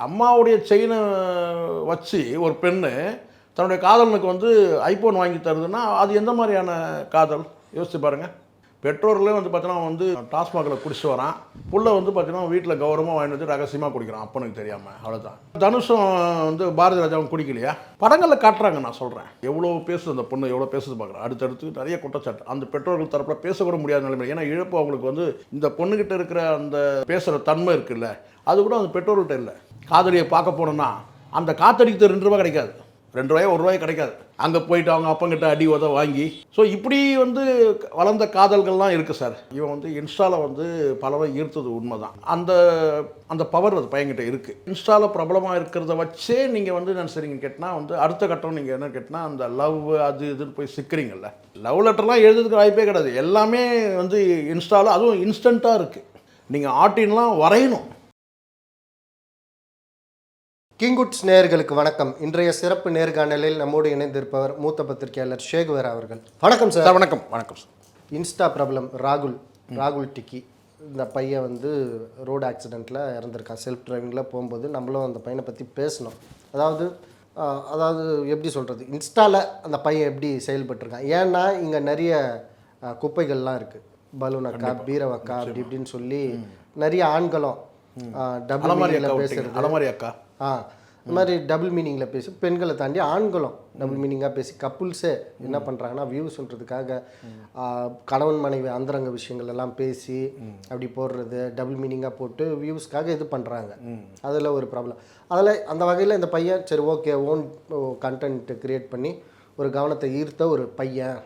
அம்மாவுடைய செயினை வச்சு ஒரு பெண்ணு தன்னுடைய காதலனுக்கு வந்து ஐபோன் வாங்கி தருதுன்னா அது எந்த மாதிரியான காதல்? யோசிச்சு பாருங்கள் பெற்றோர்களே வந்து பார்த்தீங்கன்னா வந்து டாஸ்மாகில் குடிச்சு வரான். புள்ள வந்து பார்த்தீங்கன்னா வீட்டில் கௌரவமாக வாங்கிட்டு வந்து ரகசியமாக குடிக்கிறான். அப்பனுக்கு தெரியாமல் அவ்வளோதான் தனுஷும் வந்து பாரதி ராஜாவும் குடிக்கலையா? படங்களில் காட்டுறாங்க நான் சொல்கிறேன் எவ்வளோ பேசுது அந்த பொண்ணு எவ்வளோ பேசுது பார்க்குறேன் அடுத்தடுத்து நிறைய குற்றச்சாட்டு. அந்த பெற்றோர்கள் தரப்பில் பேசக்கூட முடியாத நிலைமை ஏன்னா இழப்பு அவங்களுக்கு வந்து இந்த பொண்ணுக்கிட்ட இருக்கிற அந்த பேசுகிற தன்மை இருக்குல்ல. அது கூட அந்த பெற்றோர்கள்ட்ட இல்லை. காதலியை பார்க்க போனோன்னா அந்த காத்தடிக்கிறது ரெண்டு ரூபா கிடைக்காது. ரெண்டு ரூபாயோ ஒரு ரூபாய் கிடைக்காது. அங்கே போயிட்டு அவங்க அப்பங்கிட்ட அடி உத வாங்கி. ஸோ இப்படி வந்து வளர்ந்த காதல்கள்லாம் இருக்குது சார் இவன் வந்து இன்ஸ்டாவில் வந்து பலரை ஈர்த்தது உண்மை தான் அந்த அந்த பவர் அது பையன்கிட்ட இருக்குது இன்ஸ்டாவில் பிரபலமாக இருக்கிறத வச்சே நீங்கள் வந்து என்ன சரிங்க கேட்டால் வந்து அடுத்த கட்டம் நீங்கள் என்ன கேட்டால் அந்த லவ் அது இதுன்னு போய் சிக்கிறீங்கல்ல. லவ் லெட்டர்லாம் எழுதுறதுக்கு வாய்ப்பே கிடையாது. எல்லாமே வந்து இன்ஸ்டாவில் அதுவும் இன்ஸ்டண்ட்டாக இருக்குது நீங்கள் ஆர்டின்லாம் வரையணும். கிங்குட்ஸ் நேயர்களுக்கு வணக்கம். இன்றைய சிறப்பு நேர்காணலில் நம்மோடு இணைந்திருப்பவர் மூத்த பத்திரிகையாளர் ஷேகுவர் அவர்கள். வணக்கம் சார். வணக்கம் வணக்கம் சார். இன்ஸ்டா பிரபலம் ராகுல் ராகுல் டிக்கி. இந்த பையன் வந்து ரோடு ஆக்சிடெண்ட்டில் இறந்துருக்கான். செல்ஃப் டிரைவிங்கில் போகும்போது நம்மளும் அந்த பையனை பற்றி பேசணும். அதாவது அதாவது எப்படி சொல்கிறது இன்ஸ்டாவில் அந்த பையன் எப்படி செயல்பட்டிருக்கான்? ஏன்னா இங்கே நிறைய குப்பைகள்லாம் இருக்குது பலூன் அக்கா பீரவக்கா அப்படி இப்படின்னு சொல்லி நிறைய ஆண்களும் டபுள். பேசுறது. அலமாரி அக்கா. ஆ இந்த மாதிரி டபுள் மீனிங்கில் பேசி பெண்களை தாண்டி ஆண்களும் டபுள் மீனிங்காக பேசி கப்புள்ஸே என்ன பண்ணுறாங்கன்னா வியூஸ்ன்றதுக்காக கணவன் மனைவி அந்தரங்க விஷயங்கள் எல்லாம் பேசி அப்படி போடுறது டபுள் மீனிங்காக போட்டு வியூஸ்க்காக இது பண்ணுறாங்க அதில் ஒரு ப்ராப்ளம் அதில் அந்த வகையில் இந்த பையன் சரி ஓகே ஓன் கண்டென்ட் க்ரியேட் பண்ணி ஒரு கவனத்தை ஈர்த்த ஒரு பையன்.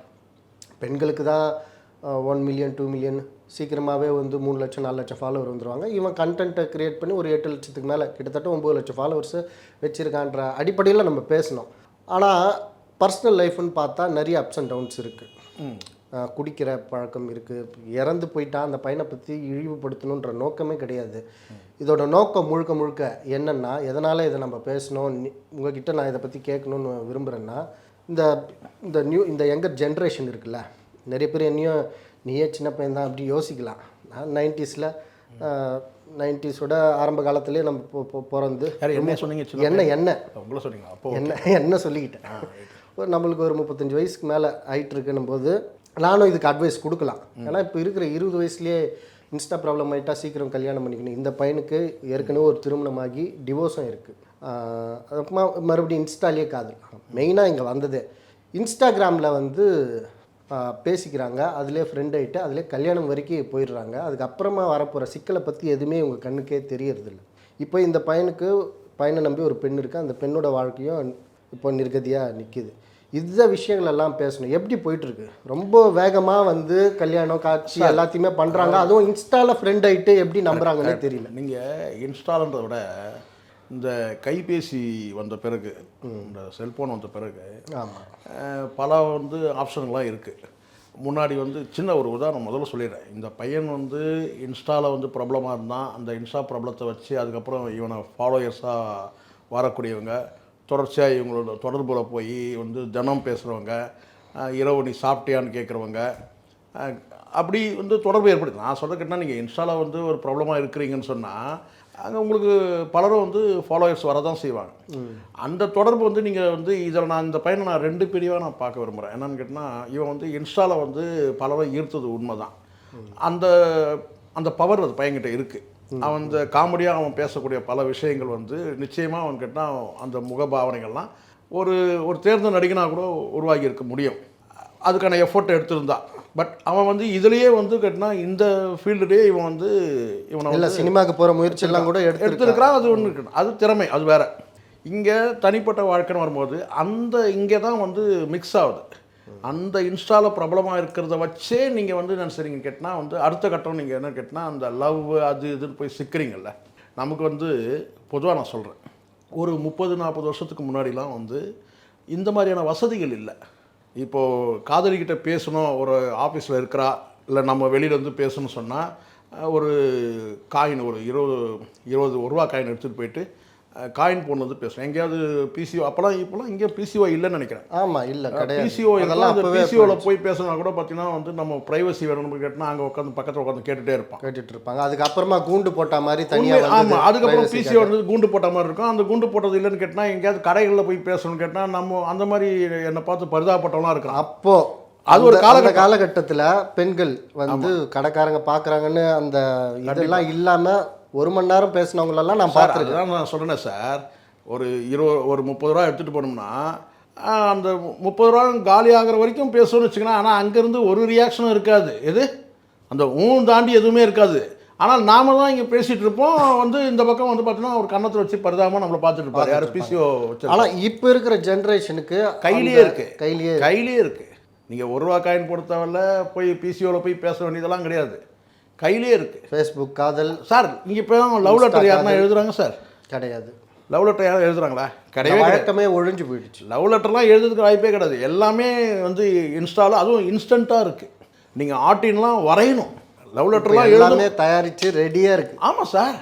பெண்களுக்கு தான் ஒன் மில்லியன் டூ மில்லியன் சீக்கிரமாகவே வந்து மூணு லட்சம் நாலு லட்சம் ஃபாலோவர் வந்துருவாங்க. இவன் கண்டென்ட்டை கிரியேட் பண்ணி ஒரு எட்டு லட்சத்துக்கு மேலே கிட்டத்தட்ட ஒம்பது லட்சம் ஃபாலோவர்ஸு வச்சுருக்கான்ற அடிப்படையில் நம்ம பேசணும். ஆனால் பர்சனல் லைஃப்னு பார்த்தா நிறைய அப்ஸ் அண்ட் டவுன்ஸ் இருக்குது குடிக்கிற பழக்கம் இருக்குது இறந்து போயிட்டா அந்த பையனை பற்றி இழிவுபடுத்தணுன்ற நோக்கமே கிடையாது. இதோட நோக்கம் முழுக்க முழுக்க என்னென்னா எதனால் இதை நம்ம பேசணும்? உங்ககிட்ட நான் இதை பற்றி கேட்கணுன்னு விரும்புகிறேன்னா இந்த இந்த நியூ இந்த யங்கர் ஜென்ரேஷன் இருக்குல்ல நிறைய பேர் என்னையும் நீயே சின்ன பையன் தான் அப்படி யோசிக்கலாம். நான் நைன்டிஸில் நைன்டிஸோட ஆரம்ப காலத்துலேயே நம்ம பிறந்து என்ன சொன்னீங்க சின்ன என்ன என்ன? உங்களை சொன்னீங்க அப்போ என்ன என்ன சொல்லிக்கிட்டேன்? ஒரு நம்மளுக்கு ஒரு முப்பத்தஞ்சு வயசுக்கு மேலே ஆயிட்டு இருக்குன்னும் போது நானும் இதுக்கு அட்வைஸ் கொடுக்கலாம். ஏன்னா இப்போ இருக்கிற இருபது வயசுலேயே இன்ஸ்டா ப்ராப்ளம் ஆகிட்டா சீக்கிரம் கல்யாணம் பண்ணிக்கணும். இந்த பையனுக்கு ஏற்கனவே ஒரு திருமணமாகி டிவோர்ஸும் இருக்குது அப்புறமா மறுபடியும் இன்ஸ்டாலேயே காதல். மெயினாக இங்கே வந்தது. இன்ஸ்டாகிராமில் வந்து பேசிக்கிறாங்க. அதிலே ஃப்ரெண்ட் ஆகிட்டு அதிலே கல்யாணம் வரைக்கும் போயிடுறாங்க. அதுக்கப்புறமா வரப்போகிற சிக்கலை பற்றி எதுவுமே உங்கள் கண்ணுக்கே தெரியறதில்ல. இப்போ இந்த பையனுக்கு பையனை நம்பி ஒரு பெண் இருக்குது அந்த பெண்ணோட வாழ்க்கையும் இப்போ நிர்கதியாக நிற்கிது இந்த விஷயங்கள் எல்லாம் பேசணும். எப்படி போயிட்டுருக்கு? ரொம்ப வேகமாக வந்து கல்யாணம் காட்சி எல்லாத்தையுமே பண்ணுறாங்க அதுவும் இன்ஸ்டாவில் ஃப்ரெண்ட் ஆகிட்டு எப்படி நம்புறாங்கன்னே தெரியல. நீங்கள் இன்ஸ்டால்ன்றத விட இந்த கைபேசி வந்த பிறகு இந்த செல்ஃபோன் வந்த பிறகு பல வந்து ஆப்ஷன்கள்லாம் இருக்குது முன்னாடி வந்து சின்ன ஒரு உதாரணம் முதல்ல சொல்லிடுறேன். இந்த பையன் வந்து இன்ஸ்டாவில் வந்து பிரபலமாக இருந்தான். அந்த இன்ஸ்டா பிரபலத்தை வச்சு அதுக்கப்புறம் இவனை ஃபாலோயர்ஸாக வரக்கூடியவங்க தொடர்ச்சியாக இவங்களோட தொடர்பில் போய் வந்து தினம் பேசுகிறவங்க இரவு நீ சாப்பிட்டியான்னு கேட்குறவங்க அப்படி வந்து தொடர்பு ஏற்படுது. நான் கேட்டால் நீங்கள் இன்ஸ்டாவில் வந்து ஒரு ப்ராப்ளமாக இருக்கிறீங்கன்னு சொன்னால் அங்கே உங்களுக்கு பலரும் வந்து ஃபாலோயர்ஸ் வரதான் செய்வாங்க. அந்த தொடர்பு வந்து நீங்கள் வந்து இதில் நான் இந்த பையனை நான் ரெண்டு பிரிவாக நான் பார்க்க விரும்புகிறேன் என்னன்னு கேட்டால் இவன் வந்து இன்ஸ்டாவில் வந்து பலரை ஈர்த்தது உண்மை தான் அந்த அந்த பவர் அது பையன்கிட்ட இருக்குது அவன் இந்த காமெடியாக அவன் பேசக்கூடிய பல விஷயங்கள் வந்து நிச்சயமாக அவன் கேட்டால் அந்த முகபாவனைகள்லாம் ஒரு ஒரு தேர்ந்த நடிகனாக கூட உருவாகி இருக்க முடியும். அதுக்கான எஃபோர்ட் எடுத்திருந்தா. பட் அவன் வந்து இதுலேயே வந்து கேட்டினா இந்த ஃபீல்டுலேயே இவன் வந்து இவனை இல்லை சினிமாவுக்கு போகிற முயற்சியெல்லாம் கூட எடுத்து எடுத்திருக்கிறான் அது ஒன்று இருக்கணும் அது திறமை அது வேற. இங்கே தனிப்பட்ட வாழ்க்கைன்னு வரும்போது அந்த இங்கே தான் வந்து மிக்ஸ் ஆகுது. அந்த இன்ஸ்டாவில் பிரபலமாக இருக்கிறத வச்சே நீங்கள் வந்து என்ன சரிங்க கேட்டால் வந்து அடுத்த கட்டம் நீங்கள் என்ன கேட்டால் அந்த லவ் அது இதுன்னு போய் சிக்கிறீங்கல்ல. நமக்கு வந்து பொதுவாக நான் சொல்கிறேன் ஒரு முப்பது நாற்பது வருஷத்துக்கு முன்னாடிலாம் வந்து இந்த மாதிரியான வசதிகள் இல்லை. இப்போது காதலிக்கிட்ட பேசணும் ஒரு ஆஃபீஸில் இருக்கிறா இல்லை நம்ம வெளியில் வந்து பேசணும்னு சொன்னால் ஒரு காயின் ஒரு இருபது இருபது ஒருவா ரூபா காயின் எடுத்துகிட்டு போயிட்டு காயின் போன் வந்து எங்கேயாவது பிசிஓ அப்போலாம் இப்போலாம் இங்கே பிசிஓ இல்லைன்னு நினைக்கிறேன். ஆமா இல்ல கிடையாது. பிசிஓ அப்பவே பிசிஓவில் போய் பேசினா கூட பார்த்தீங்கன்னா வந்து நம்ம ப்ரைவசி வேணும்னு கேட்டால் அங்கே உட்காந்து பக்கத்தில் உட்காந்து கேட்டுகிட்டே இருப்பான். கேட்டுட்டு இருப்பாங்க. அதுக்கப்புறமா கூண்டு போட்ட மாதிரி தனியா உண்மை- வந்து ஆமா அதுக்கப்புறம் பிசிஓ வந்து குண்டு போட்ட மாதிரி இருக்கும். அந்த குண்டு போட்டது இல்லைன்னு கேட்டால் எங்கேயாவது கடைகளில் போய் பேசணும்னு கேட்டால் நம்ம அந்த மாதிரி என்னை பார்த்து பரிதாபப்பட்டவங்களாம் இருக்கிறான் அப்போ அது ஒரு. அந்த காலகட்டத்துல பெண்கள் வந்து கடைக்காரங்க பாக்குறாங்கன்னு அந்த இதெல்லாம் இல்லாம ஒரு மணி நேரம் பேசினவங்களெல்லாம் நான் பார்த்துருக்கேன். நான் சொன்னேன் சார். ஒரு இருபது ஒரு முப்பது ரூபா எடுத்துகிட்டு போனோம்னா அந்த முப்பது ரூபா காலி ஆகிற வரைக்கும் பேசணும்னு வச்சுக்கலாம் ஆனால் அங்கேருந்து ஒரு ரியாக்ஷனும் இருக்காது. எது? அந்த ஊன் தாண்டி எதுவுமே இருக்காது. ஆனால் நாம தான் இங்கே பேசிகிட்டு இருப்போம். வந்து இந்த பக்கம் வந்து பார்த்தீங்கன்னா ஒரு கன்னத்தில் வச்சு பரிதாபமாக நம்மளை பார்த்துட்டு இருப்பாரு யார் பிசிஓ வச்சு ஆனா இப்ப இருக்கிற ஜெனரேஷனுக்கு கையிலேயே இருக்கு. கையிலேயே கையிலேயே இருக்கு. நீங்கள் ஒரு ரூபா காயின் கொடுத்தவல்ல போய் பிசிஓவில் போய் பேச வேண்டியதெல்லாம் கிடையாது. கையிலேயே இருக்கு. ஃபேஸ்புக் காதல். சார் இங்கே இப்போ லவ் லெட்டர் யாருன்னா எழுதுறாங்க சார்? கிடையாது. லவ் லெட்டர் யாரும் கிடையவே கிடையாது. வழக்கமே ஒழிஞ்சு போயிடுச்சு. லவ் லெட்டர்லாம் எழுதுறதுக்கு வாய்ப்பே கிடையாது. எல்லாமே வந்து இன்ஸ்டாவில் அதுவும் இன்ஸ்டண்ட்டாக இருக்குது நீங்கள் ஆர்டின்லாம் வரையணும். லவ் லெட்டர்லாம் எல்லாமே தயாரிச்சு ரெடியா இருக்கு. ஆமாம் சார்.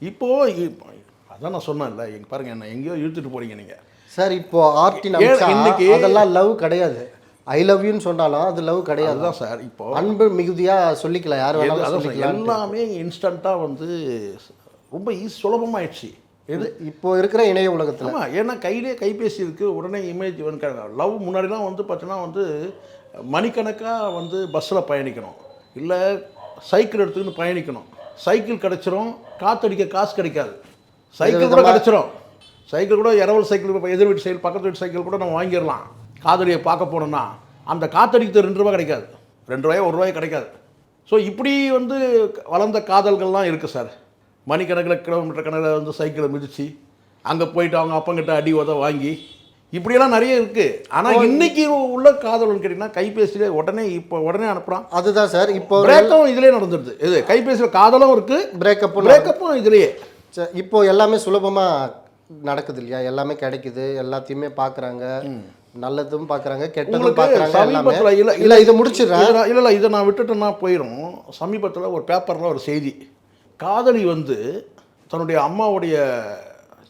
இப்போது இப்போ அதான் நான் சொன்னேன்ல எங்க பாருங்க என்ன எங்கேயோ இழுத்துட்டு போறீங்க நீங்கள் சார் இப்போ ஆர்டின் இன்னைக்கு- அதெல்லாம் லவ் கிடையாது. ஐ லவ் யூன்னு சொன்னாலும் அது லவ் கிடையாது. அதுதான் சார் இப்போ அன்பு மிகுதியா சொல்லிக்கலாம் யார் வேணாலும் எல்லாமே இன்ஸ்டண்ட்டாக வந்து ரொம்ப ஈஸி சுலபமாயிடுச்சு. எது இப்போ இருக்கிற இணைய உலகத்துல. ஆமாம் ஏன்னா கையிலே கைபேசி இருக்குது உடனே இமேஜ் வந்து லவ் முன்னாடிலாம் வந்து பார்த்தீங்கன்னா வந்து மணிக்கணக்காக வந்து பஸ்ஸில் பயணிக்கணும். இல்லை சைக்கிள் எடுத்துக்கிட்டு பயணிக்கணும். சைக்கிள் கிடச்சிரும் காத்தடிக்க காசு கிடைக்காது. சைக்கிள் கூட கிடச்சிரும். சைக்கிள் கூட இரவல் சைக்கிள் எதிர் வீட்டு சைக்கிள் பக்கத்து வீட்டு சைக்கிள் கூட நம்ம வாங்கிடலாம். காதலியை பார்க்க போனோம்னா அந்த காத்தடிக்கிறது ரெண்டு ரூபா கிடைக்காது. ரெண்டு ரூபாயோ ஒரு ரூபாய் கிடைக்காது. ஸோ இப்படி வந்து வளர்ந்த காதல்கள்லாம் இருக்குது சார். மணிக்கணக்கில் கிலோமீட்டர் கணக்கில் வந்து சைக்கிளை மிதித்து அங்கே போயிட்டு அவங்க அப்பங்கிட்ட அடி உத வாங்கி இப்படியெல்லாம் நிறைய இருக்குது ஆனால் இன்னைக்கு உள்ள காதல்னு கேட்டிங்கன்னா கைபேசியிலே உடனே இப்போ உடனே அனுப்புகிறான் அதுதான் சார் இப்போ பிரேக்கும் இதிலே நடந்துடுது இது கைபேசியில் காதலும் இருக்குது பிரேக்கப் பிரேக்கப்பும் இதுலேயே இப்போ எல்லாமே சுலபமா நடக்குது இல்லையா? எல்லாமே கிடைக்குது எல்லாத்தையுமே பாக்குறாங்க நல்லதும் பாக்குறாங்க கெட்டதும் பாக்குறாங்க எல்லாமே. சமீபத்தில் இல்லை இல்ல இதை முடிச்சிடுறேன். இல்லை இல்லை இதை நான் விட்டுட்டேன்னா போயிடும் சமீபத்தில் ஒரு பேப்பரில் ஒரு செய்தி. காதலி வந்து தன்னுடைய அம்மாவுடைய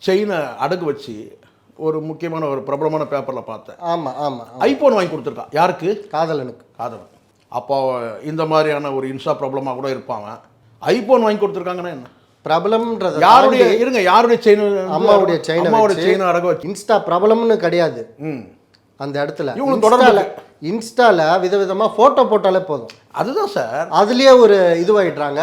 செயினை அடகு வச்சு ஒரு முக்கியமான ஒரு பிரபலமான பேப்பரில் பார்த்தேன். ஆமா ஆமா ஐபோன் வாங்கி கொடுத்துருக்கா. யாருக்கு? காதலனுக்கு. காதலன். அப்போ இந்த மாதிரியான ஒரு இன்ஸ்டா ப்ராப்ளமாக கூட இருப்பாங்க ஐபோன் வாங்கி கொடுத்துருக்காங்கன்னா என்ன? பிரபலம்ன்றத யாருடைய இருங்க யாருடைய செயின் அம்மாவுடைய செயினை அம்மாவுடைய செயினை அடகு வச்சு. இன்ஸ்டா பிரபலம்னு கிடையாது. ம். அந்த இடத்துல. இவங்களுக்கு தொடர்பு இன்ஸ்டால இன்ஸ்டால விதவிதமா போட்டோ போட்டாலே போதும். அதுதான் சார். அதுலயே ஒரு இதுவாயிடுறாங்க.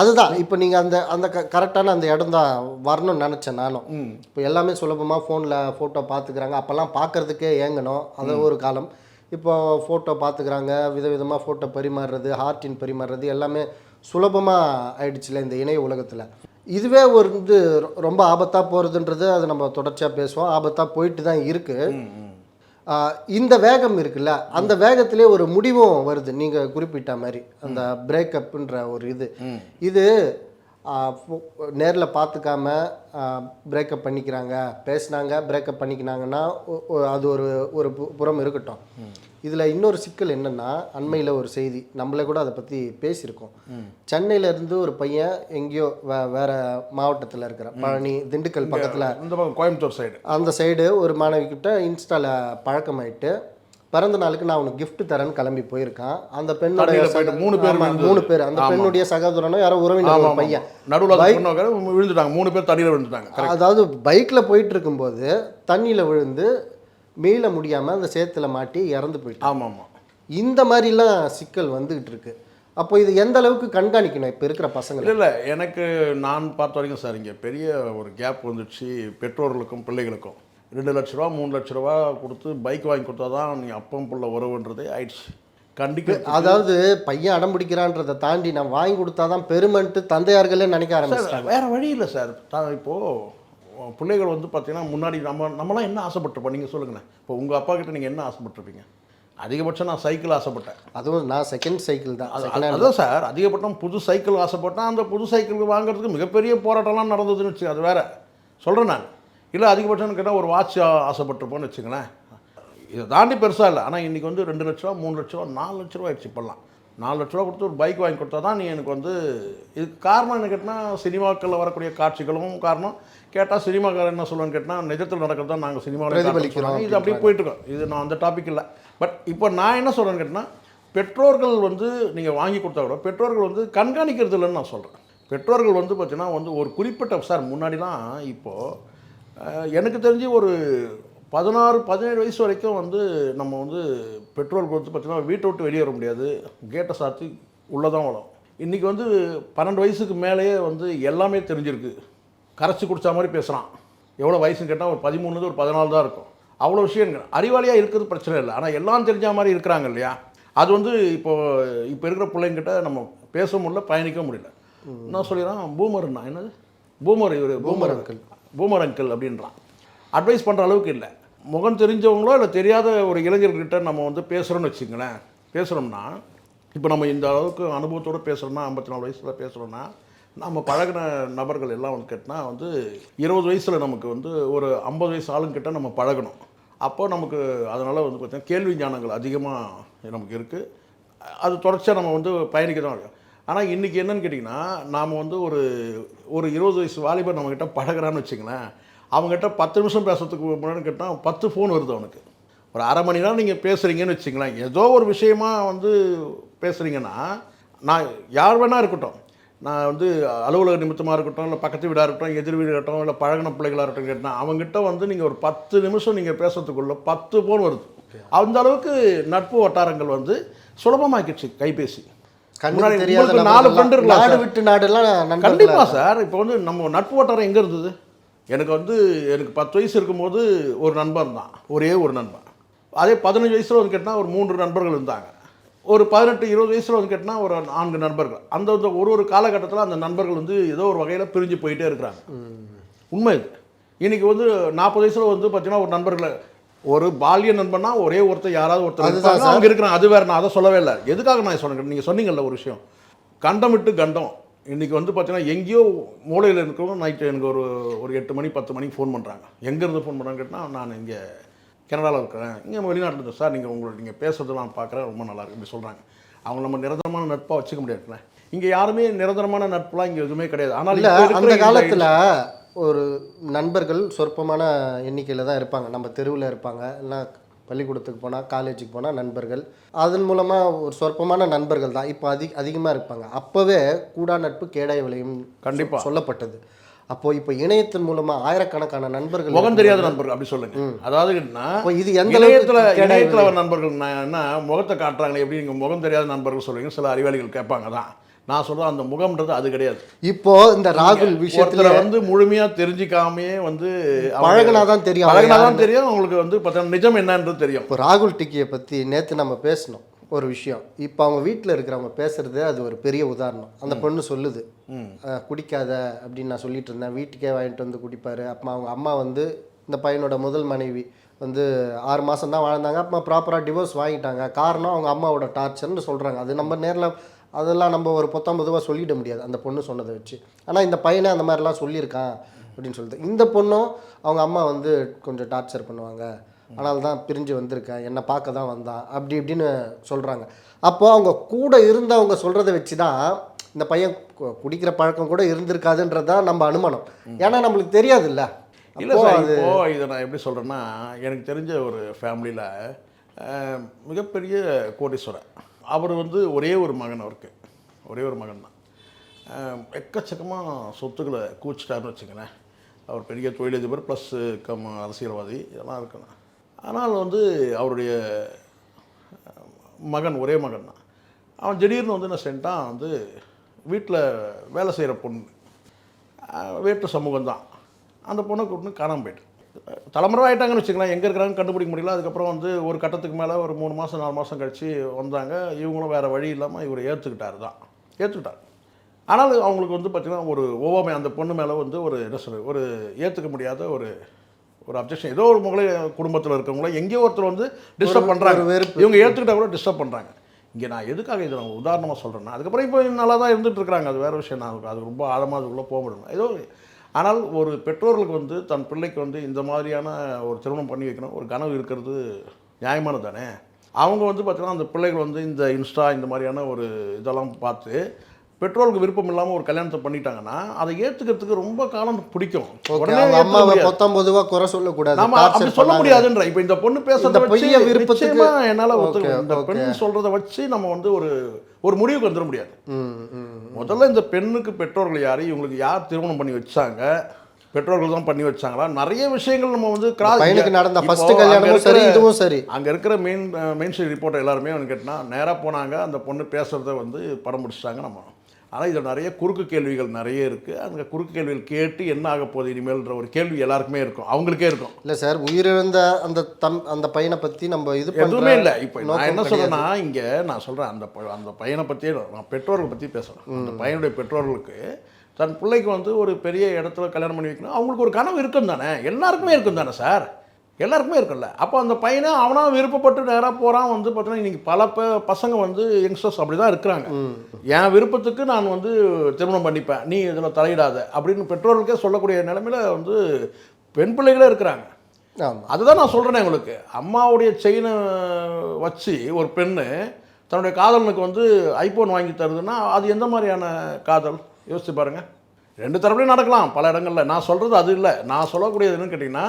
அதுதான் இப்போ நீங்க அந்த அந்த கரெக்டான அந்த இடம் தான் வரணும்னு நினைச்சேன் நானும். இப்போ எல்லாமே சுலபமா ஃபோனில் ஃபோட்டோ பார்த்துக்கிறாங்க அப்போல்லாம் பார்க்கறதுக்கே ஏங்கணும். அது ஒரு காலம். இப்போ ஃபோட்டோ பார்த்துக்கிறாங்க விதவிதமாக ஃபோட்டோ பரிமாறுறது ஹார்ட்டின் பரிமாறுறது எல்லாமே சுலபமாக ஆயிடுச்சுல இந்த இணைய உலகத்தில். இதுவே ஒரு இது ரொம்ப ஆபத்தாக போகிறதுன்றது அது நம்ம தொடர்ச்சியாக பேசுவோம். ஆபத்தாக போயிட்டு தான் இருக்குது இந்த வேகம் இருக்குல்ல அந்த வேகத்திலே ஒரு முடிவும் வருது. நீங்கள் குறிப்பிட்ட மாதிரி அந்த பிரேக்கப்ன்ற ஒரு இது. இது நேரில் பார்த்துக்காம பிரேக்கப் பண்ணிக்கிறாங்க பேசுனாங்க பிரேக்கப் பண்ணிக்கினாங்கன்னா அது ஒரு ஒரு பு- புறம் இருக்கட்டும். இதில் இன்னொரு சிக்கல் என்னென்னா அண்மையில் ஒரு செய்தி நம்மளே கூட அதை பற்றி பேசியிருக்கோம். சென்னையில இருந்து ஒரு பையன் எங்கேயோ வே வேற மாவட்டத்தில் இருக்கிற பழனி திண்டுக்கல் பக்கத்தில் இந்த பக்கம் கோயம்புத்தூர் சைடு அந்த சைடு ஒரு மாணவி கிட்ட இன்ஸ்டால பழக்கமாயிட்டு பிறந்த நாளுக்கு நான் உனக்கு gift தரேன்னு கிளம்பி போயிருக்கான். அந்த பெண்ணோட மூணு பேர். மூணு பேர். அந்த. பெண்ணுடைய சகோதரனோ யாரோ உறவினர் பையன். நடுவில் விழுந்துட்டாங்க. மூணு பேர் தண்ணியில் விழுந்துட்டாங்க. அதாவது பைக்ல போயிட்டு இருக்கும்போது தண்ணியில விழுந்து மீள முடியாம அந்த சேத்துல மாட்டி இறந்து போயிட்டான் ஆமாம். ஆமாம் இந்த மாதிரிலாம் சிக்கல் வந்துகிட்டு இருக்கு. அப்போ இது எந்த அளவுக்கு கண்காணிக்கணும் இப்போ இருக்கிற பசங்களை? இல்லை இல்லை எனக்கு நான் பார்த்த வரைக்கும் சார் இங்கே பெரிய ஒரு கேப் வந்துடுச்சு. பெற்றோர்களுக்கும் பிள்ளைகளுக்கும். ரெண்டு லட்ச ரூபா மூணு லட்ச ரூபா கொடுத்து பைக் வாங்கி கொடுத்தா தான் நீ அப்பம் புள்ள உறவுன்றதே ஆயிடுச்சு. கண்டிக்க அதாவது பையன் அடம் பிடிக்கிறான்றதை தாண்டி நான் வாங்கி கொடுத்தாதான் பெருமைன்ட்டு தந்தையார்களே நினைக்க ஆரம்பிச்சிட்டாங்க. வேற வழி இல்லை சார். தான் இப்போது பிள்ளைகள் வந்து பார்த்தீங்கன்னா முன்னாடி நம்ம நம்மலாம் என்ன ஆசைப்பட்டிருப்போம்? நீங்கள் சொல்லுங்களேன். இப்போ உங்கள் அப்பா கிட்ட நீங்கள் என்ன ஆசைப்பட்டிருப்பீங்க? அதிகபட்சம் நான் சைக்கிள் ஆசைப்பட்டேன். அதுவும் நான் செகண்ட் சைக்கிள் தான். அது- second hand. அதான் சார். அதிகபட்சம் புது சைக்கிள் ஆசைப்பட்டேன். அந்த புது சைக்கிள் வாங்குறதுக்கு மிகப்பெரிய போராட்டம்லாம் நடந்ததுன்னு வச்சு அது வேற. சொல்கிறேன் நான். இல்லை அதிகபட்சம்னு கேட்டால் ஒரு வாட்ச் ஆசைப்பட்டிருப்போன்னு வச்சுங்களேன் இதை தாண்டி பெருசாக இல்லை. ஆனால் இன்றைக்கி வந்து ரெண்டு லட்ச ரூபா மூணு லட்ச ரூபா நாலு லட்ச ரூபா ஆயிடுச்சு இப்போல்லாம். நாலு லட்ச ரூபா கொடுத்து ஒரு பைக் வாங்கி கொடுத்தா தான் நீ எனக்கு வந்து இதுக்கு காரணம் என்ன கேட்டால் சினிமாக்களில் வரக்கூடிய காட்சிகளும் காரணம். கேட்டால் சினிமாக்காரன் என்ன சொல்லுவான்னு கேட்டால் நிஜத்தில் நடக்கிறது தான் நாங்கள் சினிமாவில் இது அப்படியே போயிட்டு இருக்கோம் இது நான் அந்த டாபிக் இல்லை. பட் இப்போ நான் என்ன சொல்கிறேன்னு கேட்டால் பெற்றோர்கள் வந்து நீங்கள் வாங்கி கொடுத்தா கூட பெற்றோர்கள் வந்து கண்காணிக்கிறது இல்லைன்னு நான் சொல்கிறேன் பெற்றோர்கள் வந்து பார்த்தீங்கன்னா வந்து ஒரு குறிப்பிட்ட சார் முன்னாடிலாம் இப்போது எனக்கு தெரிஞ்சு ஒரு பதினாறு பதினேழு வயசு வரைக்கும் வந்து நம்ம வந்து பெட்ரோலுக்கு வந்து பார்த்தீங்கன்னா வீட்டை விட்டு வெளியே வர முடியாது. கேட்டை சாத்தி உள்ளே தான் வரும். இன்றைக்கி வந்து பன்னெண்டு வயசுக்கு மேலேயே வந்து எல்லாமே தெரிஞ்சிருக்கு. கரைச்சி குடிச்ச மாதிரி பேசுகிறான் எவ்வளோ வயசுன்னு கேட்டால் ஒரு பதிமூணு ஒரு பதினாலு தான் இருக்கும். அவ்வளோ விஷயங்கள். அறிவாளியாக இருக்கிறது பிரச்சனை இல்லை. ஆனால் எல்லாம் தெரிஞ்ச மாதிரி இருக்கிறாங்க இல்லையா? அது வந்து இப்போ இப்போ இருக்கிற பிள்ளைங்கிட்ட நம்ம பேச முடியல பயணிக்க முடியல. என்ன சொல்லிடுறான்? பூமர்னா என்னது? பூமர் இவர் பூமர் அங்கிள் பூமர் அங்கிள் அப்படின்றான். அட்வைஸ் பண்ணுற அளவுக்கு இல்லை. முகம் தெரிஞ்சவங்களோ இல்லை தெரியாத ஒரு இளைஞர்கிட்ட நம்ம வந்து பேசுகிறோன்னு வச்சுங்களேன் பேசுகிறோம்னா இப்போ நம்ம இந்த அளவுக்கு அனுபவத்தோடு பேசுகிறோம்னா ஐம்பத்தி நாலு வயசில் பேசுகிறோம்னா நம்ம பழகின நபர்கள் எல்லாம் வந்து கேட்டினா வந்து இருபது வயசில் நமக்கு வந்து ஒரு ஐம்பது வயசு ஆளுங்கிட்ட நம்ம பழகணும். அப்போ நமக்கு அதனால் வந்து பார்த்திங்கன்னா கேள்வி ஞானங்கள் அதிகமாக நமக்கு இருக்குது அது தொடர்ச்சியாக நம்ம வந்து பயணிக்க தான் இருக்கும் ஆனால் இன்றைக்கி என்னன்னு கேட்டிங்கன்னா நாம் வந்து ஒரு ஒரு இருபது வயசு வாலிபர் நம்மக்கிட்ட பழகுறான்னு வச்சுங்களேன் அவங்ககிட்ட பத்து நிமிஷம் பேசுறதுக்கு முன்னாடி கேட்டால் பத்து ஃபோன் வருது அவனுக்கு. ஒரு அரை மணி நேரம் நீங்கள் பேசுகிறீங்கன்னு வச்சுங்களேன் ஏதோ ஒரு விஷயமா வந்து பேசுகிறீங்கன்னா நான் யார் வேணால் இருக்கட்டும். நான் வந்து அலுவலக நிமித்தமாக இருக்கட்டும் இல்லை பக்கத்து வீடாக இருக்கட்டும் எதிர் வீடு இருக்கட்டும் இல்லை பழகின பிள்ளைகளாக இருக்கட்டும் கேட்டால் அவங்ககிட்ட வந்து நீங்கள் ஒரு பத்து நிமிஷம் நீங்கள் பேசுறதுக்குள்ள பத்து ஃபோன் வருது. அந்த அளவுக்கு நட்பு வட்டாரங்கள் வந்து சுலபமாக்கிடுச்சு கைபேசி. நாலு இருக்கலாம் நாடு. விட்டு நாடெல்லாம் நண்பர்களா கண்டிப்பாக சார். இப்போ வந்து நம்ம நட்பு வட்டாரம் எங்கே இருந்தது? எனக்கு வந்து எனக்கு பத்து வயசு இருக்கும்போது ஒரு நண்பன் தான். ஒரே ஒரு நண்பன். அதே பதினஞ்சு வயசில் வந்து கேட்டால் ஒரு மூன்று நண்பர்கள் இருந்தாங்க. ஒரு பதினெட்டு இருபது வயசில் வந்து கேட்டால் ஒரு நான்கு நண்பர்கள். அந்த ஒரு ஒரு காலகட்டத்தில் அந்த நண்பர்கள் வந்து ஏதோ ஒரு வகையில் பிரிஞ்சு போயிட்டே இருக்கிறாங்க. உண்மை இது. இன்னைக்கு வந்து நாற்பது வயசில் வந்து பார்த்தீங்கன்னா ஒரு நண்பர்களை ஒரு பால்ய நண்பனா ஒரே ஒருத்தர் யாராவது ஒருத்தர். அவங்க இருக்கிறாங்க அது வேற நான் அதை சொல்லவே இல்லை. எதுக்காக நான் சொன்னேன்? நீங்கள் சொன்னீங்கல்ல ஒரு விஷயம். கண்டம் விட்டு கண்டம். இன்னைக்கு வந்து பார்த்தீங்கன்னா எங்கேயோ மூலையில் இருக்கிறவங்க நைட்டு எனக்கு ஒரு ஒரு எட்டு மணி பத்து மணிக்கு ஃபோன் பண்ணுறாங்க எங்கேருந்து ஃபோன் பண்ணுறாங்க கேட்டால் நான் இங்கே கனடாவில் இருக்கிறேன். இங்கே வெளிநாட்டில் இருக்கேன் சார் நீங்கள் உங்களை நீங்கள் பேசுறது நான் பார்க்குறேன் ரொம்ப நல்லா இருக்கு இப்படி சொல்கிறாங்க அவங்க நம்ம நிரந்தரமான நட்பாக வச்சுக்க முடியாதுல்ல. இங்கே யாருமே நிரந்தரமான நட்புலாம் இங்கே எதுவுமே கிடையாது. ஆனால் இல்ல அந்த காலத்துல ஒரு நண்பர்கள் சொற்பமான எண்ணிக்கையில் தான் இருப்பாங்க. நம்ம தெருவில் இருப்பாங்க. இல்லை பள்ளிக்கூடத்துக்கு போனால் காலேஜுக்கு போனால் நண்பர்கள். அதன் மூலமாக ஒரு சொற்பமான நண்பர்கள் தான். இப்போ அதிக அதிகமாக இருப்பாங்க. அப்போவே கூடா நட்பு கேடாய் விளையும் கண்டிப்பா. சொ- சொல்லப்பட்டது. அப்போ இப்போ இணையத்தின் மூலமாக ஆயிரக்கணக்கான நண்பர்கள் முகம் தெரியாத நண்பர்கள் அப்படி சொல்லுங்க. அதாவது இது எந்த இணையத்தில் இணையத்தில் நண்பர்கள் நான் என்ன முகத்தை காட்டுறாங்களே எப்படி நீங்கள் முகம் தெரியாத நண்பர்கள் சொல்றீங்க சில அறிவாளிகள் கேட்பாங்க தான் நான் சொல்கிறேன் அந்த முகம்ன்றது அது கிடையாது. இப்போ இந்த ராகுல் விஷயத்துல வந்து முழுமையா தெரிஞ்சிக்காமையே வந்து அவங்க- பழகுனாதான் தெரியும் அவங்க பழகுனாதான் தெரியும் அவங்களுக்கு வந்து பார்த்தீங்கன்னா நிஜம் என்னன்றது தெரியும். இப்போ ராகுல் டிக்கியை பற்றி நேற்று நம்ம பேசணும் ஒரு விஷயம். இப்போ அவங்க வீட்டில் இருக்கிறவங்க பேசுறது அது ஒரு பெரிய உதாரணம். அந்த பொண்ணு சொல்லுது குடிக்காத அப்படின்னு நான் சொல்லிட்டு இருந்தேன். வீட்டுக்கே வாங்கிட்டு வந்து குடிப்பாரு. அப்போ அவங்க அம்மா வந்து இந்த பையனோட முதல் மனைவி வந்து ஆறு மாதம் தான் வாழ்ந்தாங்க. அப்போ ப்ராப்பராக டிவோர்ஸ் வாங்கிட்டாங்க. காரணம் அவங்க அம்மாவோட டார்ச்சர்னு சொல்கிறாங்க அது நம்ம நேரில் அதெல்லாம் நம்ம ஒரு பொத்தாம் பொதுவாக சொல்லிட முடியாது. அந்த பொண்ணு சொன்னதை வச்சு. ஆனால் இந்த பையனை அந்த மாதிரிலாம் சொல்லியிருக்கான் அப்படின்னு சொல்லிட்டு. இந்த பொண்ணும் அவங்க அம்மா வந்து கொஞ்சம் டார்ச்சர் பண்ணுவாங்க. ஆனால் தான் பிரிஞ்சு வந்திருக்கேன் என்னை பார்க்க தான் வந்தான் அப்படி இப்படின்னு சொல்கிறாங்க அப்போ அவங்க கூட இருந்தவங்க சொல்கிறத வச்சு தான் இந்த பையன் குடிக்கிற பழக்கம் கூட இருந்திருக்காதுன்றது தான் நம்ம அனுமானம். ஏன்னா நம்மளுக்கு தெரியாதுல்ல. இல்லை சார் இப்போ இதை நான் எப்படி சொல்கிறேன்னா எனக்கு தெரிஞ்ச ஒரு ஃபேமிலியில் மிகப்பெரிய கோடீஸ்வரர். அவர் வந்து ஒரே ஒரு மகன் அவருக்கு. ஒரே ஒரு மகன் தான் எக்கச்சக்கமாக சொத்துக்களை கூச்சிட்டாருன்னு வச்சுங்களேன் அவர் பெரிய தொழிலதிபர் ப்ளஸ் கம் அரசியல்வாதி இதெல்லாம் இருக்கணும் ஆனால் வந்து அவருடைய மகன் ஒரே மகன் தான் அவன் திடீர்னு வந்து என்ன சென்ட்டான் வந்து வீட்டில் வேலை செய்கிற பொண்ணு வேற்று சமூகம் தான் அந்த பொண்ணை கூப்பிட்டு காணாமல் போயிட்டு தலைமுறை ஆயிட்டாங்கன்னு வச்சுக்கலாம் எங்கே இருக்கிறாங்கன்னு கண்டுபிடிக்க முடியல. அதுக்கப்புறம் வந்து ஒரு கட்டத்துக்கு மேலே ஒரு மூணு மாதம் நாலு மாதம் கழித்து வந்தாங்க. இவங்களும் வேறு வழி இல்லாமல் இவர் ஏற்றுக்கிட்டாரு தான். ஏற்றுக்கிட்டார் ஆனால் அவங்களுக்கு வந்து பார்த்திங்கன்னா ஒரு ஒவ்வாமை அந்த பொண்ணு மேலே வந்து ஒரு என்ன சொல்றது ஒரு ஏற்றுக்க முடியாத ஒரு ஒரு அப்ஜெக்ஷன் ஏதோ ஒரு முகலை குடும்பத்தில் இருக்கவங்கள எங்கேயோ ஒருத்தர் வந்து டிஸ்டர்ப் பண்ணுறாங்க. இவங்க ஏற்றுக்கிட்டா கூட டிஸ்டர்ப் பண்ணுறாங்க இங்கே நான் எதுக்காக இதை நான் உதாரணமாக சொல்கிறேன்னா அதுக்கப்புறம் இப்போ நல்லா தான் இருந்துட்டு இருக்கிறாங்க. அது வேறு விஷயம். நான் அது ரொம்ப ஆழமாக அதுக்குள்ளே போக முடியும் ஏதோ ஆனால் ஒரு பெற்றோர்களுக்கு வந்து தன் பிள்ளைக்கு வந்து இந்த மாதிரியான ஒரு திருமணம் பண்ணி வைக்கணும் ஒரு கனவு இருக்கிறது நியாயமானது தானே? அவங்க வந்து பார்த்திங்கன்னா அந்த பிள்ளைகள் வந்து இந்த இன்ஸ்டா இந்த மாதிரியான ஒரு இதெல்லாம் பார்த்து பெற்றோருக்கு விருப்பம் இல்லாமல் ஒரு கல்யாணத்தை பண்ணிட்டாங்கன்னா அதை ஏற்றுக்கிறதுக்கு ரொம்ப காலம் பிடிக்கும் உடனே. பொத்தாம் பொதுவாக குறை சொல்லக்கூடாது நாம அப்படி சொல்ல. முடியாதுன்ற இப்போ இந்த பொண்ணு பேசுறத வச்சு விருப்பத்துக்கு- என்னால ஒத்துக்க இந்த. பெண் சொல்றத வச்சு நம்ம வந்து ஒரு ஒரு முடிவுக்கு வந்துட முடியாது முதல்ல இந்த பெண்ணுக்கு பெற்றோர்கள் யாரு இவங்களுக்கு யார் திருமணம் பண்ணி வச்சாங்க பெற்றோர்கள் தான் பண்ணி வச்சாங்களா நிறைய விஷயங்கள் நம்ம வந்து cross- பையனுக்கு நடந்த ஃபர்ஸ்ட் அங்க கல்யாணமும் சரி இதுவும் சரி அங்க இருக்கிற மெயின் மெயின் ஸ்ட்ரீட் ரிப்போர்ட்டர் எல்லாருமே வந்து கேட்டினா நேரா போனாங்க அந்த பொண்ணு பேசுறத வந்து படம் பிடிச்சிட்டாங்க நம்ம ஆனா இதுல நிறைய குறுக்கு கேள்விகள் நிறைய இருக்கு. அந்த குறுக்கு கேள்விகள் கேட்டு என்ன ஆக போகுது இனிமேல்ன்ற ஒரு கேள்வி எல்லாருக்குமே இருக்கும். அவங்களுக்கே இருக்கும். இல்ல சார் உயிரிழந்த அந்த தம் அந்த பையனை பத்தி நம்ம இது எதுவுமே இல்லை. இப்போ நான் என்ன. சொல்றேன்னா இங்க நான் சொல்றேன் அந்த அந்த பையனை பற்றியே நான் பெற்றோர்கள் பற்றி பேசுகிறேன் அந்த பையனுடைய பெற்றோர்களுக்கு தன் பிள்ளைக்கு வந்து ஒரு பெரிய இடத்துல கல்யாணம் பண்ணி வைக்கணும். அவங்களுக்கு ஒரு கனவு இருக்கும் தானே எல்லாருக்குமே இருக்கும் தானே சார்? எல்லாருக்குமே இருக்கும்ல. அப்போ அந்த பையனை அவனா விருப்பப்பட்டு நேராக போகிறான் வந்து பார்த்தீங்கன்னா இன்னைக்கு பல ப பசங்க வந்து யங்ஸ்டர்ஸ் அப்படி தான் இருக்கிறாங்க என் விருப்பத்துக்கு நான் வந்து திருமணம் பண்ணிப்பேன். நீ இதில் தலையிடாத அப்படின்னு பெற்றோர்களுக்கே சொல்லக்கூடிய நிலைமையில வந்து பெண் பிள்ளைகளே இருக்கிறாங்க. அதுதான் நான் சொல்கிறேனே உங்களுக்கு. அம்மாவுடைய செயினை வச்சு ஒரு பெண்ணு தன்னுடைய காதலனுக்கு வந்து ஐபோன் வாங்கி தருதுன்னா அது எந்த மாதிரியான காதல்? யோசிச்சு பாருங்க. ரெண்டு தரப்புலையும் நடக்கலாம் பல இடங்கள்ல. நான் சொல்கிறது அது இல்லை. நான் சொல்லக்கூடியது என்னன்னு கேட்டிங்கன்னா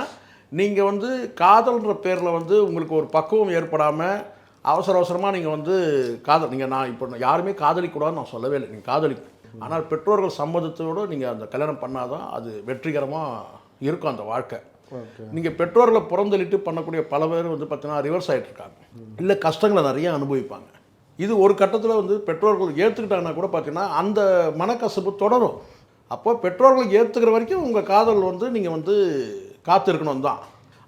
நீங்கள் வந்து காதல்ன்ற பேரில் வந்து உங்களுக்கு ஒரு பக்குவம் ஏற்படாமல் அவசர அவசரமாக நீங்கள் வந்து காதல் நீங்கள் நான் இப்போ யாருமே காதலிக்கூடாதுன்னு நான் சொல்லவே இல்லை. நீங்கள் காதலிக்கணும் ஆனால் பெற்றோர்கள் சம்மதத்தோடு நீங்கள் அந்த கல்யாணம் பண்ணாதான் அது வெற்றிகரமாக இருக்கும் அந்த வாழ்க்கை. நீங்கள் பெற்றோர்களை புறந்தள்ளிட்டு பண்ணக்கூடிய பல பேர் வந்து பார்த்தீங்கன்னா ரிவர்ஸ் ஆகிட்டு இருக்காங்க இல்லை கஷ்டங்களை நிறைய அனுபவிப்பாங்க. இது ஒரு கட்டத்தில் வந்து பெற்றோர்கள் ஏற்றுக்கிட்டாங்கன்னா கூட பார்த்தீங்கன்னா அந்த மனக்கசப்பு தொடரும். அப்போ பெற்றோர்கள் ஏற்றுக்கிற வரைக்கும் உங்கள் காதல் வந்து நீங்கள் வந்து காத்திருக்கணும் தான்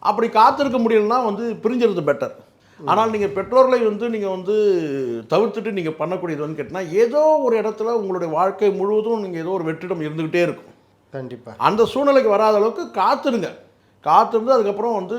அப்படி காத்திருக்க முடியலன்னா வந்து பிரிஞ்சிருது பெட்டர் ஆனால் நீங்கள் பெற்றோர்களை வந்து நீங்கள் வந்து தவிர்த்துட்டு நீங்கள் பண்ணக்கூடியது வந்து கேட்டிங்கன்னா ஏதோ ஒரு இடத்துல உங்களுடைய வாழ்க்கை முழுவதும் நீங்கள் ஏதோ ஒரு வெற்றிடம் இருந்துக்கிட்டே இருக்கும். கண்டிப்பா. அந்த சூழ்நிலைக்கு வராத அளவுக்கு காத்திருங்க. காத்திருந்து அதுக்கப்புறம் வந்து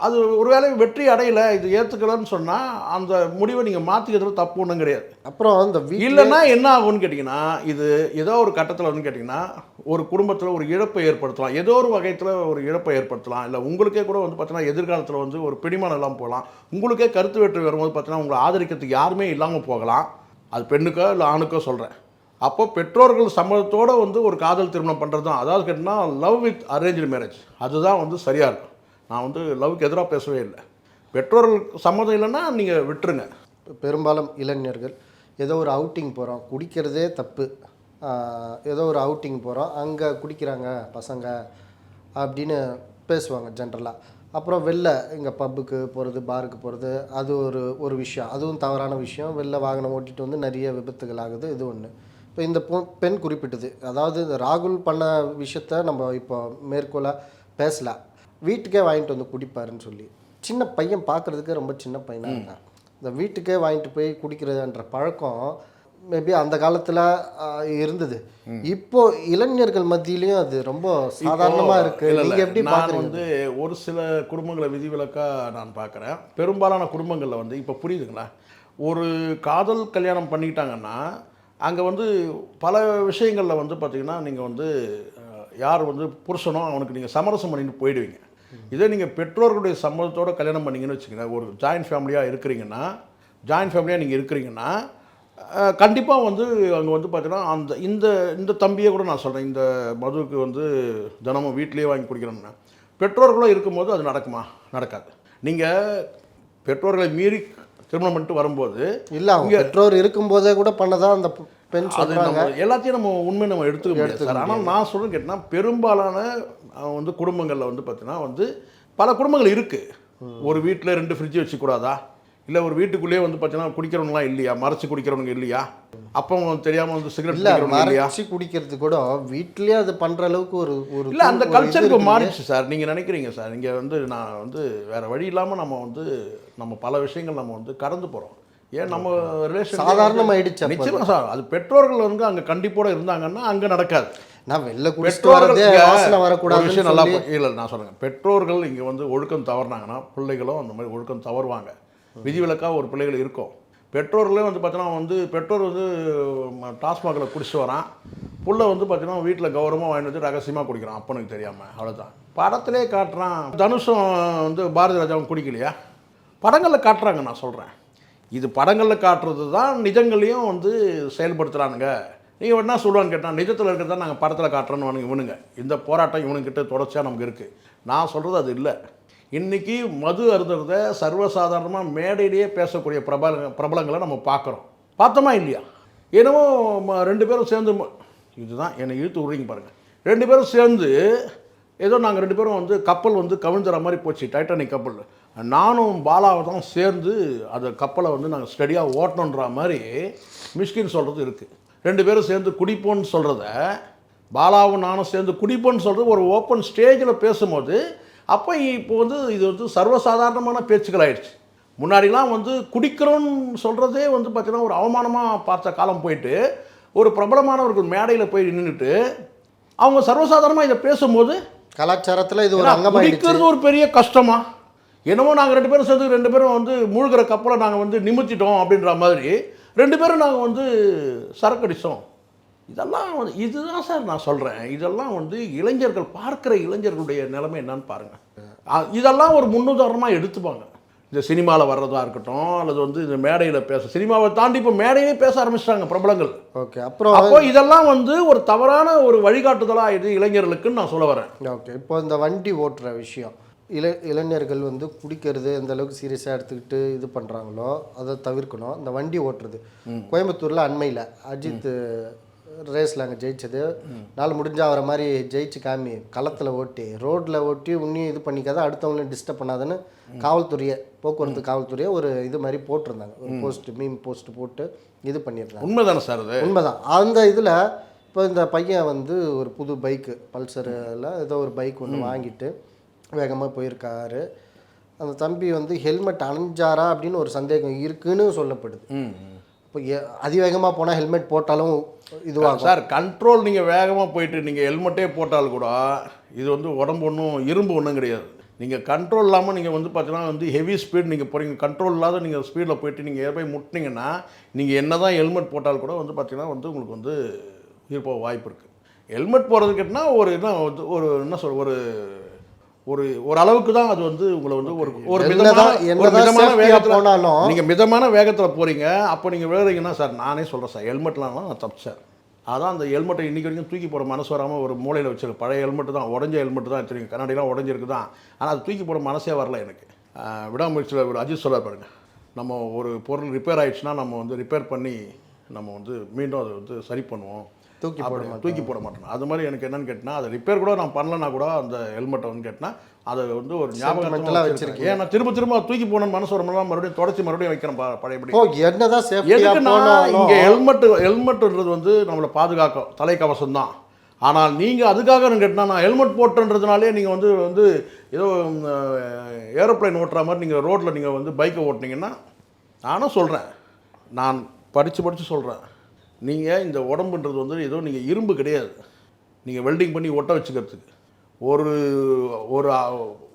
அது- ஒருவேளை வெற்றி அடையல இது ஏற்றுக்கலன்னு சொன்னால் அந்த முடிவை நீங்கள் மாற்றிக்கிறதுல தப்பு ஒன்றும் கிடையாது. அப்புறம் வீட்டில் இல்லைன்னா என்ன ஆகும்னு கேட்டிங்கன்னா இது ஏதோ ஒரு கட்டத்தில் வந்து கேட்டிங்கன்னா ஒரு குடும்பத்தில் ஒரு இழப்பை ஏற்படுத்தலாம். ஏதோ ஒரு வகையில் ஒரு இழப்பை ஏற்படுத்தலாம். இல்லை உங்களுக்கே கூட வந்து பார்த்தீங்கன்னா எதிர்காலத்தில் வந்து ஒரு பிடிமானம் இல்லாமல் போகலாம். உங்களுக்கே கருத்து வேற்று வரும்போது பார்த்தீங்கன்னா உங்களை ஆதரிக்கிறதுக்கு யாருமே இல்லாமல் போகலாம். அது பெண்ணுக்கோ இல்லை ஆணுக்கோ சொல்கிறேன் அப்போ பெற்றோர்கள் சம்மதத்தோடு வந்து ஒரு காதல் திருமணம் பண்ணுறது தான். அதாவது கேட்டிங்கன்னா லவ் வித் அரேஞ்சு மேரேஜ் அதுதான் வந்து சரியாக இருக்கும். நான் வந்து லவ்க்கு எதிராக பேசவே இல்லை. பெற்றோர்கள் சம்மதம் இல்லைன்னா நீங்கள் விட்டுருங்க. பெரும்பாலும் இளைஞர்கள் ஏதோ ஒரு அவுட்டிங் போகிறோம் குடிக்கிறதே தப்பு. ஏதோ ஒரு அவுட்டிங் போகிறோம் அங்கே குடிக்கிறாங்க பசங்க அப்படின்னு பேசுவாங்க ஜென்ரலாக அப்புறம் வெளில இங்கே பப்புக்கு போகிறது பாருக்கு போகிறது அது ஒரு ஒரு விஷயம். அதுவும் தவறான விஷயம். வெளில வாகனம் ஓட்டிகிட்டு வந்து நிறைய விபத்துகள் ஆகுது. இது ஒன்று இப்போ இந்த பொ- பெண் குறிப்பிட்டது. அதாவது இந்த ராகுல் பண்ண விஷயத்த நம்ம இப்போ மேற்கோளாக பேசலாம் வீட்டுக்கே வாங்கிட்டு வந்து குடிப்பாருன்னு சொல்லி. சின்ன பையன் பார்க்குறதுக்கு ரொம்ப சின்ன பையனாக இருக்கான் இந்த வீட்டுக்கே வாங்கிட்டு போய் குடிக்கிறதுன்ற பழக்கம் மேபி அந்த காலத்தில் இருந்தது. இப்போ இளைஞர்கள் மத்தியிலையும் அது ரொம்ப சாதாரணமாக இருக்கு. நீங்கள் எப்படி நான் வந்து ஒரு சில குடும்பங்களை விதிவிலக்கா நான் பார்க்குறேன் பெரும்பாலான குடும்பங்களில் வந்து இப்போ புரியுதுங்களா? ஒரு காதல் கல்யாணம் பண்ணிக்கிட்டாங்கன்னா அங்கே வந்து பல விஷயங்களில் வந்து பார்த்தீங்கன்னா நீங்கள் வந்து யார் வந்து புருஷனோ அவனுக்கு நீங்கள் சமரசம் பண்ணிட்டு போயிடுவீங்க. இதே நீங்கள் பெற்றோர்களுடைய சம்மதத்தோட கல்யாணம் பண்ணீங்கன்னு வச்சுக்கோங்க ஒரு ஜாயின்ட் ஃபேமிலியாக இருக்கிறீங்கன்னா ஜாயின்ட் ஃபேமிலியாக நீங்கள் இருக்கிறீங்கன்னா கண்டிப்பாக வந்து அங்கே வந்து பார்த்தீங்கன்னா அந்த இந்த இந்த தம்பியை கூட நான் சொல்கிறேன் இந்த மதுவுக்கு வந்து தினமும் வீட்டிலேயே வாங்கி குடிக்கிறோம்னா பெற்றோர்களும் இருக்கும்போது அது நடக்குமா? நடக்காது. நீங்கள் பெற்றோர்களை மீறி திருமணம் பண்ணிட்டு வரும்போது இல்லை அவங்க பெற்றோர் இருக்கும்போதே கூட பண்ணதான் அந்த பெண் சொல்கிறாங்க எல்லாத்தையும் நம்ம உண்மை நம்ம எடுத்துக்க முடியாது சார். ஆனால் நான் சொல்ல கேட்டேன்னா பெரும்பாலான வந்து குடும்பங்களில் வந்து பார்த்தீங்கன்னா வந்து பல குடும்பங்கள் இருக்குது ஒரு வீட்டில் ரெண்டு ஃப்ரிட்ஜ் வச்சுக்கூடாதா இல்லை ஒரு வீட்டுக்குள்ளேயே வந்து பார்த்தீங்கன்னா குடிக்கிறவங்களாம் இல்லையா? மறைச்சு குடிக்கிறவங்க இல்லையா? அப்போ தெரியாமல் வந்து சிகரெட் இல்லை மறைச்சி குடிக்கிறது கூட வீட்லயே அது பண்ணுற அளவுக்கு ஒரு ஒரு இல்லை அந்த ஒரு கல்ச்சர் இது இப்போ. மாறிடுச்சு சார். நீங்கள் நினைக்கிறீங்க சார். இங்கே வந்து நான் வந்து வேறு வழி இல்லாமல் நம்ம வந்து நம்ம பல விஷயங்கள் நம்ம வந்து கடந்து போகிறோம் ஏன் நம்ம ரிலேஷன் சாதாரணமாயிடுச்சு அப்ப. நிச்சயமா சார். அது பெற்றோர்கள் வந்து அங்கே கண்டிப்போட இருந்தாங்கன்னா அங்கே நடக்காது. நான் வெளில பெற்றோர்கள் வரக்கூடாதுன்னு விஷயம் நல்லா இல்லை நான் சொல்லுங்க பெற்றோர்கள் இங்கே வந்து ஒழுக்கம் தவறுனாங்கன்னா பிள்ளைகளும் அந்த மாதிரி ஒழுக்கம் தவறுவாங்க. விதிவிலக்காக ஒரு பிள்ளைகள் இருக்கும். பெற்றோர்களே வந்து பார்த்தீங்கன்னா வந்து பெற்றோர் வந்து டாஸ்மாகில் குடிச்சு வரான். புள்ள வந்து பார்த்தீங்கன்னா வீட்டில் கௌரவமாக வாங்கிட்டு வந்து ரகசியமாக குடிக்கிறான். அப்பனுக்கு தெரியாமல் அவ்வளோதான் படத்திலே காட்டுறான். தனுஷும் வந்து பாரதி ராஜாவும் குடிக்கலையா? படங்களில் காட்டுறாங்க நான் சொல்கிறேன் இது படங்களில் காட்டுறது தான் நிஜங்களையும் வந்து செயல்படுத்துகிறானுங்க நீங்கள் என்ன சொல்லுவான்னு கேட்டால் நிஜத்தில் இருக்கிறதா நாங்கள் படத்தில் காட்டுறோன்னு இவனுங்க. இந்த போராட்டம் இவனுங்கிட்ட தொடர்ச்சியாக நமக்கு இருக்குது நான் சொல்கிறது அது இல்லை. இன்றைக்கி மது அருந்துறத சர்வசாதாரணமாக மேடையிலேயே பேசக்கூடிய பிரபல பிரபலங்களை நம்ம பார்க்குறோம். பார்த்தோமா இல்லையா? என்னமோ ம- ரெண்டு பேரும் சேர்ந்து இதுதான் என்னை இழுத்து விட்றீங்க பாருங்கள் ரெண்டு பேரும் சேர்ந்து ஏதோ நாங்கள் ரெண்டு பேரும் வந்து கப்பல் வந்து கவிழ்ந்துற மாதிரி போச்சு டைட்டானிக் கப்பல். நானும் பாலாவை தான் சேர்ந்து அந்த கப்பலை வந்து நாங்கள் ஸ்டடியாக ஓட்டணுன்ற மாதிரி மிஷ்கின் சொல்கிறது இருக்குது ரெண்டு பேரும் சேர்ந்து குடிப்போன்னு சொல்கிறத பாலாவும் நானும் சேர்ந்து குடிப்போன்னு சொல்கிறது ஒரு ஓப்பன் ஸ்டேஜில் பேசும்போது அப்போ இப்போ வந்து இது வந்து சர்வசாதாரணமான பேச்சுக்கள் ஆயிடுச்சு. முன்னாடிலாம் வந்து குடிக்கிறோன்னு சொல்கிறதே வந்து பார்த்தீங்கன்னா ஒரு அவமானமாக பார்த்த காலம் போயிட்டு ஒரு பிரபலமானவர்கள் மேடையில் போய் நின்றுட்டு அவங்க சர்வசாதாரணமாக இதை பேசும்போது கலாச்சாரத்தில் இது ஒரு குடிக்கிறது ஒரு பெரிய கஷ்டமா? என்னமோ நாங்கள் ரெண்டு பேரும் சேர்ந்து ரெண்டு பேரும் வந்து மூழ்கிற கப்பலை நாங்கள் வந்து நிமித்திட்டோம் அப்படின்ற மாதிரி ரெண்டு பேரும் நாங்கள் வந்து சரக்கடிச்சோம். இதெல்லாம் வந்து இதுதான் சார் நான் சொல்கிறேன் இதெல்லாம் வந்து இளைஞர்கள் பார்க்குற இளைஞர்களுடைய நிலைமை என்னன்னு பாருங்கள் இதெல்லாம் ஒரு முன்னுதாரணமாக எடுத்துப்பாங்க. இந்த சினிமாவில் வர்றதா இருக்கட்டும் அல்லது வந்து இந்த மேடையில் பேச சினிமாவை தாண்டி இப்போ மேடையே பேச ஆரம்பிச்சிட்டாங்க பிரபலங்கள். ஓகே அப்புறம் அப்போ இதெல்லாம் வந்து ஒரு தவறான ஒரு வழிகாட்டுதலாக ஆயிடுது இளைஞர்களுக்குன்னு நான் சொல்ல வரேன். ஓகே இப்போ இந்த வண்டி ஓட்டுற விஷயம். இள இளைஞர்கள் வந்து குடிக்கிறது எந்த அளவுக்கு சீரியஸாக எடுத்துக்கிட்டு இது பண்ணுறாங்களோ அதை தவிர்க்கணும். இந்த வண்டி ஓட்டுறது. கோயம்புத்தூரில் அண்மையில் அஜித் ரேஸில் அங்கே ஜெயிச்சது. நாள் முடிஞ்சா அவரை மாதிரி ஜெயிச்சு காமி. களத்தில் ஓட்டி ரோட்டில் ஓட்டி உன்னையும் இது பண்ணிக்காத அடுத்தவங்களையும் டிஸ்டர்ப் பண்ணாதுன்னு காவல்துறையை போக்குவரத்து காவல்துறையை ஒரு இது மாதிரி போட்டிருந்தாங்க. ஒரு போஸ்ட் மீம் போஸ்ட் போட்டு இது பண்ணியிருந்தாங்க. உண்மைதானே சார் அது? உண்மைதான். அந்த இதில் இப்போ இந்த பையன் வந்து ஒரு புது பைக்கு பல்சரில் ஏதோ ஒரு பைக் ஒன்று வாங்கிட்டு வேகமாக போயிருக்காரு. அந்த தம்பி வந்து ஹெல்மெட் அணிஞ்சாரா அப்படின்னு ஒரு சந்தேகம் இருக்குன்னு சொல்லப்படுது. இப்போ அதிவேகமாக போனால் ஹெல்மெட் போட்டாலும் இதுவாக சார் கண்ட்ரோல் நீங்கள் வேகமாக போயிட்டு நீங்கள் ஹெல்மெட்டே போட்டால் கூட இது வந்து உடம்பு ஒன்றும் இரும்பு ஒன்றும் கிடையாது. நீங்கள் கண்ட்ரோல் இல்லாமல் நீங்கள் வந்து பார்த்தீங்கன்னா வந்து ஹெவி ஸ்பீட் நீங்கள் போகிறீங்க கண்ட்ரோல் இல்லாத நீங்கள் ஸ்பீடில் போயிட்டு நீங்கள் ஏற்போய் முட்டினீங்கன்னா நீங்கள் என்ன தான் ஹெல்மெட் போட்டால் கூட வந்து பார்த்தீங்கன்னா வந்து உங்களுக்கு வந்து இருப்ப வாய்ப்பு இருக்குது ஹெல்மெட் போகிறதுக்குன்னா ஒரு என்ன வந்து ஒரு என்ன சொல் ஒரு ஒரு ஒரு அளவுக்கு தான் அது வந்து உங்களை வந்து ஒரு ஒரு மிதமான வேகத்தில் போனாலும் நீங்கள் மிதமான வேகத்தில் போகிறீங்க அப்போ நீங்கள் விழுறீங்கன்னா சார் நானே சொல்கிறேன் சார் ஹெல்மெட்லாம் நான் தப்பு சார் அதான் அந்த ஹெல்மெட்டை இன்றைக்கி வரைக்கும் தூக்கி போட மனசு வராமல் ஒரு மூலையில் வச்சிருக்கு பழைய ஹெல்மெட்டு தான் உடஞ்ச ஹெல்மெட்டு தான் வச்சுருக்கேன் கண்ணாடிலாம் உடஞ்சிருக்கு தான். ஆனால் அது தூக்கி போட மனசே வரல எனக்கு. விடாமுயற்சியில் ஒரு அஜித் சொல்ல பாருங்க. நம்ம ஒரு பொருள் ரிப்பேர் ஆயிடுச்சுன்னா நம்ம வந்து ரிப்பேர் பண்ணி நம்ம வந்து மீண்டும் அதை வந்து சரி பண்ணுவோம். தூக்கி போட தூக்கி போட மாட்டேன். அது மாதிரி எனக்கு என்னன்னு கேட்டினா அதை ரிப்பேர் கூட நான் பண்ணலனா கூட அந்த ஹெல்மெட்டை வந்து கேட்டினா அதை வந்து ஒரு வச்சிருக்கீங்க. வச்சிருக்கேன் ஏன்னா திரும்ப திரும்ப தூக்கி போகணும்னு மனசு வரமெல்லாம் மறுபடியும் தொடச்சி மறுபடியும் வைக்கிறேன் பழையபடி. ஓ என்னதான் சேஃப்டியாக இங்கே ஹெல்மெட் ஹெல்மெட்ன்றது வந்து நம்மளை பாதுகாக்கும். தலைக்கவசம் தான் ஆனால் நீங்கள் அதுக்காக கேட்டால் நான் ஹெல்மெட் போட்டுன்றதுனாலே நீங்கள் வந்து வந்து ஏதோ ஏரோப்ளைன் ஓட்டுற மாதிரி நீங்கள் ரோட்டில் நீங்கள் வந்து பைக்கை ஓட்டுனீங்கன்னா நானும் சொல்கிறேன் நான் படித்து படித்து சொல்கிறேன் நீங்கள் இந்த உடம்புன்றது வந்து ஏதோ நீங்கள் இரும்பு கிடையாது. நீங்கள் வெல்டிங் பண்ணி ஒட்ட வச்சுக்கிறதுக்கு. ஒரு ஒரு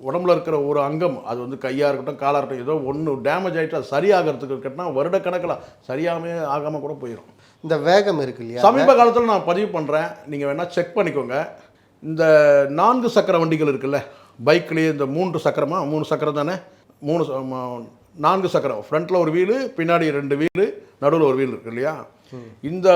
உடம்புல இருக்கிற ஒரு அங்கம் அது வந்து கையாக இருக்கட்டும் காலாக இருக்கட்டும் ஏதோ ஒன்று டேமேஜ் ஆகிட்டா சரியாகிறதுக்கு கேட்டால் வருடக்கணக்கில் சரியாகவே ஆகாமல் கூட போயிடும் இந்த வேகம் இருக்கு இல்லையா? சமீப காலத்தில் நான் பதிவு பண்ணுறேன் நீங்கள் வேணால் செக் பண்ணிக்கோங்க. இந்த நான்கு சக்கர வண்டிகள் இருக்குல்ல பைக்லேயே இந்த மூன்று சக்கரமா? மூணு சக்கரம் தானே? மூணு நான்கு சக்கரம். ஃப்ரண்ட்டில் ஒரு வீலு பின்னாடி ரெண்டு வீலு நடுவில் ஒரு வீல் இருக்கு இல்லையா? இந்த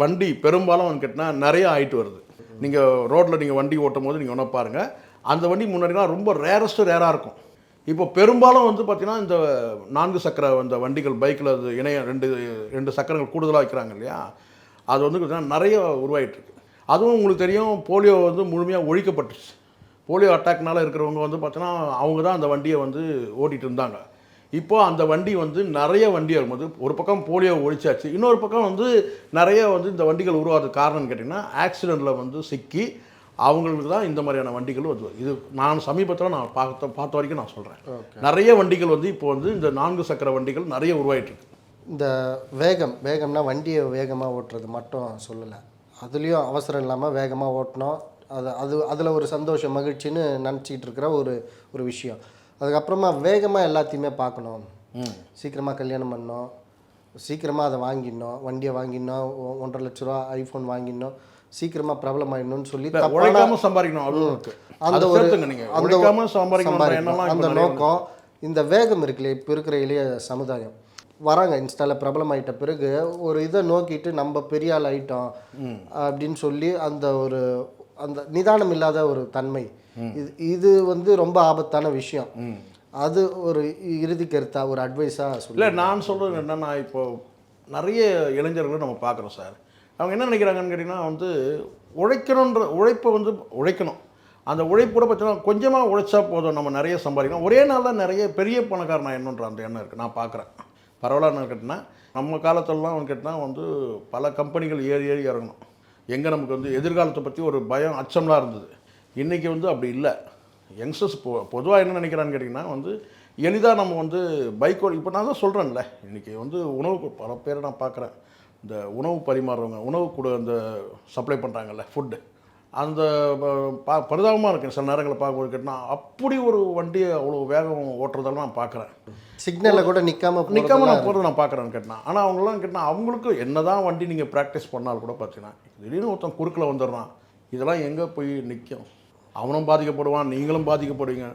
வண்டி பெரும்பாலும் கேட்டால் நிறைய ஆயிட்டு வருது. நீங்கள் ரோட்டில் நீங்கள் வண்டி ஓட்டும் போது நீங்கள் ஒன்றா பாருங்கள் அந்த வண்டி முன்னாடிலாம் ரொம்ப ரேரஸ்ட்டு ரேராக இருக்கும். இப்போ பெரும்பாலும் வந்து பார்த்திங்கன்னா இந்த நான்கு சக்கர அந்த வண்டிகள் பைக்கில் அது இணைய ரெண்டு ரெண்டு சக்கரங்கள் கூடுதலாக வைக்கிறாங்க இல்லையா? அது வந்து பார்த்திங்கன்னா நிறைய உருவாகிட்டுருக்கு அதுவும் உங்களுக்கு தெரியும் போலியோ வந்து முழுமையாக ஒழிக்கப்பட்டுச்சு போலியோ அட்டாக்னால இருக்கிறவங்க வந்து பார்த்தீங்கன்னா அவங்க தான் அந்த வண்டியை வந்து ஓட்டிகிட்டு இருந்தாங்க. இப்போ அந்த வண்டி வந்து நிறைய வண்டி வரும்போது ஒரு பக்கம் போலியோ ஒழிச்சாச்சு இன்னொரு பக்கம் வந்து நிறைய வந்து இந்த வண்டிகள் உருவாகிறதுக்கு காரணம்னு கேட்டிங்கன்னா ஆக்சிடெண்ட்டில் வந்து சிக்கி அவங்களுக்கு தான் இந்த மாதிரியான வண்டிகள் வந்து இது நான் சமீபத்தில் நான் பார்த்த பார்த்த வரைக்கும் நான் சொல்கிறேன் நிறைய வண்டிகள் வந்து இப்போ வந்து இந்த நான்கு சக்கர வண்டிகள் நிறைய உருவாயிட்டு இருக்கு. இந்த வேகம் வேகம்னா வண்டியை வேகமாக ஓட்டுறது மட்டும் சொல்லலை. அதுலேயும் அவசரம் இல்லாமல் வேகமாக ஓட்டணும். அது அது அதில் ஒரு சந்தோஷம் மகிழ்ச்சின்னு நினச்சிக்கிட்டு இருக்கிற ஒரு ஒரு விஷயம். அதுக்கப்புறமா வேகமாக எல்லாத்தையுமே பார்க்கணும். சீக்கிரமாக கல்யாணம் பண்ணணும் சீக்கிரமாக அதை வாங்கிடணும். வண்டியை வாங்கிடணும். ஒன்றரை லட்ச ரூபா ஐஃபோன் வாங்கிடணும். சீக்கிரமாக பிரபலம் ஆயிடணும்னு சொல்லி உழைக்காம சம்பாதிக்கணும் அந்த ஒரு அந்த சம்பாதிக்கணும். அந்த நோக்கம் இந்த வேகம் இருக்குல்ல இப்போ இருக்கிற இளைய சமுதாயம். வராங்க இன்ஸ்டாவில் பிரபலமாயிட்ட பிறகு ஒரு இதை நோக்கிட்டு நம்ம பெரிய ஆள் ஆயிட்டோம் அப்படின்னு சொல்லி அந்த ஒரு அந்த நிதானம் இல்லாத ஒரு தன்மை. இது இது வந்து ரொம்ப ஆபத்தான விஷயம். அது ஒரு இறுதி கருத்தா ஒரு அட்வைஸாக சொல்ல இல்லை நான் சொல்கிறது என்னன்னா இப்போ நிறைய இளைஞர்களை நம்ம பார்க்குறோம் சார். அவங்க என்ன நினைக்கிறாங்கன்னு கேட்டிங்கன்னா வந்து உழைக்கணுன்ற உழைப்பை வந்து உழைக்கணும். அந்த உழைப்பு கூட பார்த்தீங்கன்னா கொஞ்சமாக உழைச்சா போதும் நம்ம நிறைய சம்பாதிக்கணும். ஒரே நாளில் நிறைய பெரிய பணக்காரன் என்னன்ற அந்த எண்ணம் இருக்குது நான் பார்க்குறேன். பரவாயில்ல கேட்டினா நம்ம காலத்திலலாம் கேட்டால் வந்து பல கம்பெனிகள் ஏறி ஏறி இறங்கணும். எங்கே நமக்கு வந்து எதிர்காலத்தை பற்றி ஒரு பயம் அச்சம்லாம் இருந்தது. இன்றைக்கி வந்து அப்படி இல்லை. யங்ஸ்டர்ஸ் பொ பொதுவாக என்ன நினைக்கிறான்னு கேட்டிங்கன்னா வந்து எளிதாக நம்ம வந்து பைக்கோ இப்போ நான் தான் சொல்கிறேன்ல இன்றைக்கி வந்து உணவு பல பேரை நான் பார்க்குறேன் இந்த உணவு பரிமாறுறவங்க உணவு கூட இந்த சப்ளை பண்ணுறாங்கல்ல ஃபுட்டு அந்த ப- பரிதாபமாக இருக்கு சில நேரங்களில் பார்க்கும்போது கேட்டினா அப்படி ஒரு வண்டியை அவ்வளோ வேகம் ஓட்டுறதெல்லாம் நான் பார்க்குறேன். சிக்னலில் கூட நிற்காம நிற்காம நான் போகிறத நான் பார்க்குறேன்னு கேட்டேன் ஆனால் அவங்களாம் கேட்டால் அவங்களுக்கு என்னதான் வண்டி நீங்கள் ப்ராக்டிஸ் பண்ணாலும் கூட பார்த்தீங்கன்னா திடீர்னு ஒருத்தன் குறுக்கில் வந்துடுறான். இதெல்லாம் எங்கே போய் நிற்கும் அவனும் பாதிக்கப்படுவான் நீங்களும் பாதிக்கப்படுவீங்க.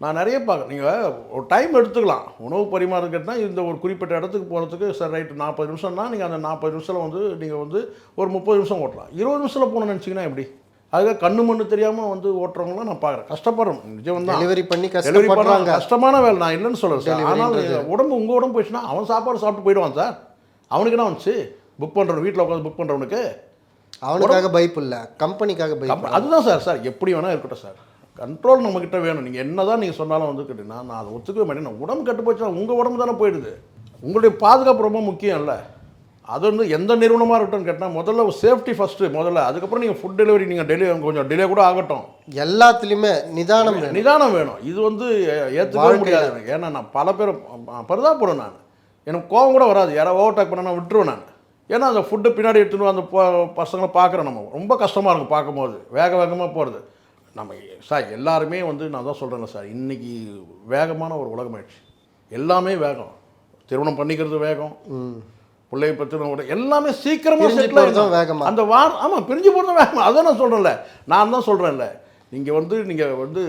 நான் நிறைய பார்க்குறேன். நீங்கள் ஒரு டைம் எடுத்துக்கலாம். உணவு பரிமாறம் கேட்டால் இந்த ஒரு குறிப்பிட்ட இடத்துக்கு போகிறதுக்கு சரி ரைட்டு நாற்பது நிமிஷம்னா நீங்கள் அந்த நாற்பது நிமிஷத்தில் வந்து நீங்கள் வந்து ஒரு முப்பது நிமிஷம் ஓட்டலாம். இருபது நிமிஷத்தில் போகணும்னு நினச்சிங்கன்னா எப்படி? அதுக்காக கண்ணு மண்ணு தெரியாமல் வந்து ஓட்டுறவங்களாம் நான் பார்க்குறேன். கஷ்டப்படுறோம். நிஜம் தான் டெலிவரி பண்ணி டெலிவரி பண்ணுறாங்க கஷ்டமான வேலை. நான் இல்லைன்னு சொல்லல சார். ஆனால் உடம்பு உங்கள் உடம்பு போயிடுச்சுன்னா அவன் சாப்பாடு சாப்பிட்டு போயிடுவான் சார். அவனுக்கு என்ன வந்துச்சு புக் பண்ணுறவன் வீட்டில் உட்காந்து புக் பண்ணுறவனுக்கு அவனுக்காக பைப் இல்லை. கம்பெனிக்காக பைப் அதுதான் சார் சார். எப்படி வேணால் இருக்கட்டும் சார். கண்ட்ரோல் நம்மக்கிட்ட வேணும். நீங்கள் என்ன தான் நீங்கள் சொன்னாலும் வந்து கேட்டீங்கன்னா நான் அதை ஒத்துக்கவே மாட்டேன். உடம்பு கெட்டு போச்சுன்னா உங்கள் உடம்பு தானே போயிடுது. உங்களுடைய பாதுகாப்பு ரொம்ப முக்கியம் இல்லை அது வந்து எந்த நிறுவனமாக இருக்கட்டும் கேட்டால் முதல்ல சேஃப்டி ஃபஸ்ட்டு முதல்ல. அதுக்கப்புறம் நீங்கள் ஃபுட் டெலிவரி நீங்கள் டெலி கொஞ்சம் டிலே கூட ஆகட்டும். எல்லாத்துலேயுமே நிதானம் வேணும். நிதானம் வேணும். இது வந்து ஏ- ஏத்துக்கவே முடியாது எனக்கு. ஏன்னா நான் பல பேர் பரிதாபப்படும் நான். எனக்கு கோவம் கூட வராது. யாரோ ஓவர்டேக் பண்ண நான் விட்டுருவேன் நான். ஏன்னா அந்த ஃபுட்டு பின்னாடி எடுத்துன்னு அந்த ப- பசங்களை பார்க்குறோம் நம்ம. ரொம்ப கஷ்டமாக இருக்கும் பார்க்கும்போது. வேக வேகமாக போகிறது நம்ம சார் எல்லாருமே வந்து நான் தான் சொல்கிறேன்ல சார். இன்றைக்கி வேகமான ஒரு உலகமாயிடுச்சு. எல்லாமே வேகம். திருமணம் பண்ணிக்கிறது வேகம். பிள்ளைய பற்றின ஒரு எல்லாமே சீக்கிரமாக செட்டில் போறதும் வேகமா. அந்த வார ஆமாம் பிரிஞ்சு போகிறதும் வேகமா. அதான் நான் சொல்கிறேன்ல நான் தான் சொல்கிறேன்ல நீங்கள் வந்து நீங்கள் வந்து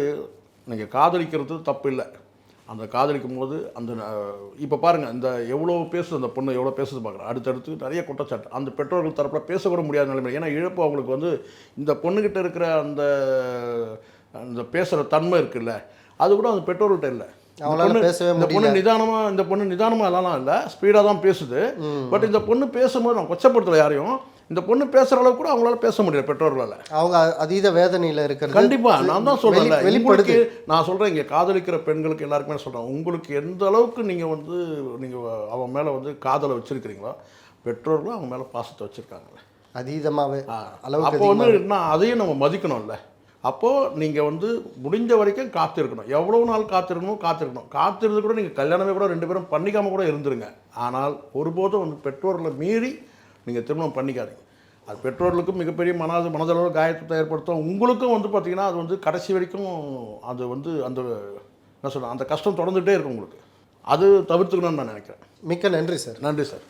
நீங்கள் காதலிக்கிறது தப்பு இல்லை. அந்த காதலிக்கும் போது அந்த இப்போ பாருங்கள் இந்த எவ்வளோ பேசுது அந்த பொண்ணு எவ்வளோ பேசுது பார்க்குறேன் அடுத்தடுத்து நிறைய குற்றச்சாட்டு. அந்த பெற்றோர்கள் தரப்பில் பேசக்கூட முடியாத நிலைமை. ஏன்னா இழப்பு அவங்களுக்கு வந்து இந்த பொண்ணுக்கிட்ட இருக்கிற அந்த அந்த பேசுகிற தன்மை இருக்குல்ல. அது கூட அந்த பெற்றோர்கள்ட்ட இல்லை. பொண்ணு- பேசவே இந்த பொண்ணு நிதானமா இந்த பொண்ணு நிதானமா எல்லாம் இல்லை ஸ்பீடாக தான் பேசுது. பட் இந்த பொண்ணு பேசும்போது நான் கொச்சப்படுத்தல யாரையும். இந்த பொண்ணு பேசுகிற அளவுக்கு கூட அவங்களால பேச முடியல பெற்றோர்களால். அவங்க அதீத வேதனையில் இருக்கிறது. கண்டிப்பா நான் தான் சொல்றேன் வெளி- வெளிப்படுது வெளிப்படுது நான் சொல்றேன் இங்க காதலிக்கிற பெண்களுக்கு எல்லாருக்குமே சொல்றேன். உங்களுக்கு எந்த அளவுக்கு நீங்க வந்து நீங்க அவன் மேல வந்து காதலை வச்சிருக்கிறீங்களோ பெற்றோர்களும் அவங்க மேல பாசத்தை வச்சிருக்காங்கல்ல. அதீதமாகவே அளவுக்கு அப்போ வந்து அதையும் நம்ம மதிக்கணும்ல. அப்போது நீங்கள் வந்து முடிஞ்ச வரைக்கும் காத்திருக்கணும். எவ்வளோ நாள் காத்திருக்கணும் காத்திருக்கணும். காத்திருந்து கூட நீங்கள் கல்யாணமே கூட ரெண்டு பேரும் பண்ணிக்காம கூட இருந்துருங்க. ஆனால் ஒருபோதும் வந்து பெற்றோர்களை மீறி நீங்கள் திருமணம் பண்ணிக்காதீங்க. அது பெற்றோர்களுக்கும் மிகப்பெரிய மனது மனதளவு காயத்தை ஏற்படுத்தும். உங்களுக்கும் வந்து பார்த்தீங்கன்னா அது வந்து கடைசி வரைக்கும் அது வந்து அந்த என்ன சொல்கிறேன் அந்த கஷ்டம் தொடர்ந்துகிட்டே இருக்கும் உங்களுக்கு. அது தவிர்த்துக்கணும்னு நான் நினைக்கிறேன். மிக்க நன்றி சார். நன்றி சார்.